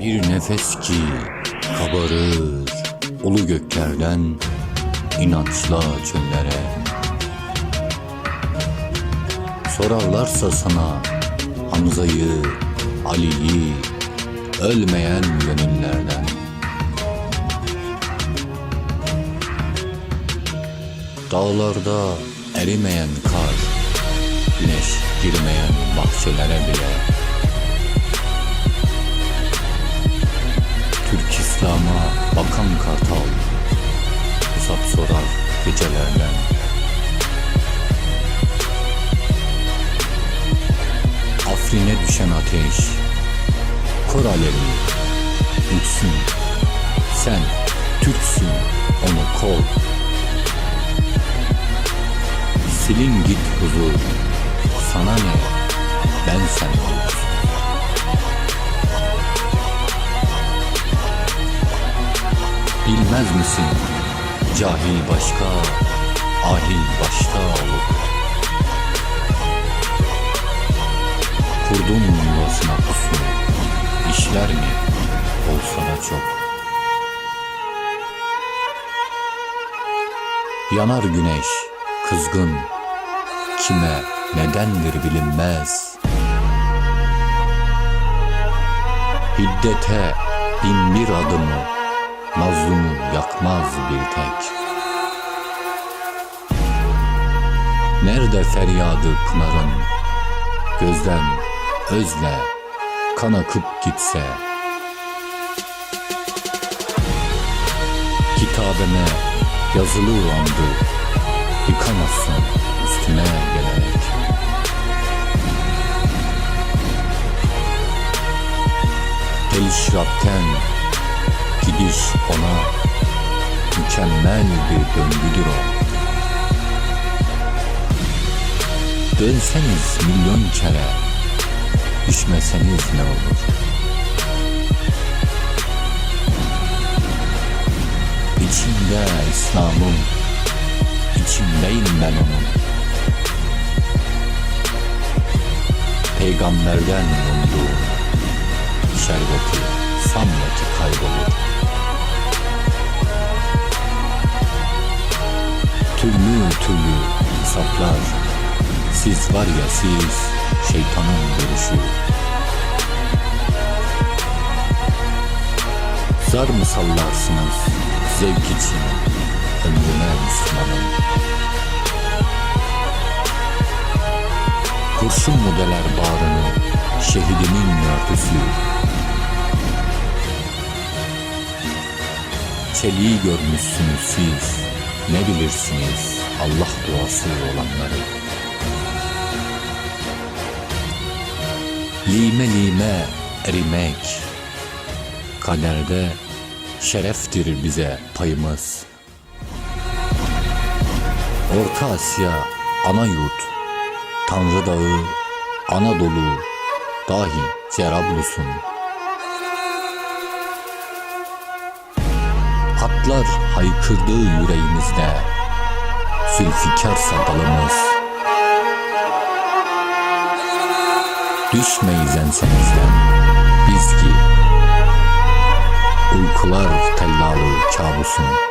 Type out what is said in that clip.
Bir nefes ki kabarır ulu göklerden inançla çöllere. Sorarlarsa sana Hamza'yı, Ali'yi, ölmeyen gönüllerden. Dağlarda erimeyen kar, güneş girmeyen bahçelere bile. Türk İslam'a bakan kartal, hesap sorar gecelerden. Afrin'e düşen ateş, kor alevi, uçsun. Sen Türksün, onu kol. Silin git huzur, sana ne, ben sen Bilmez misin, cahil başka, ahil başka olur. Kurdun yuvasına pusu, işler mi, olsa da çok. Yanar güneş, kızgın, kime nedendir bilinmez. Hiddete bin bir adımı, mazlumu yakmaz bir tek. Nerede feryadı pınarın, gözden özle kan akıp gitse. Kitabeme yazılı andı, yıkamazsın üstüne gelerek. Geliş Rab'ten, gidiş ona, mükemmel bir döngüdür o. Dönseniz milyon kere, düşmeseniz ne olur? İçimde İslam'ım, içimdeyim ben onun. Peygamberden umduğum şerbeti sanma ki kaybolur. Türlü türlü saplar, siz var ya siz şeytanın görüşü. Zar mı sallarsınız zevk için ömrüme Müslümanım? Kurşun mu deler bağrını şehidimin örtüsü? Çeliği görmüşsünüz siz, ne bilirsiniz Allah duası olanları? Lime lime erimek, kaderde şereftir bize payımız. Orta Asya ana yurt, Tanrı Dağı, Anadolu, dahi Cerablus'un. Atlar haykırdığı yüreğimizde, Zülfikar sadalımız. Düşmeyiz ensemizden, biz ki, Uykular tellalı kabusun.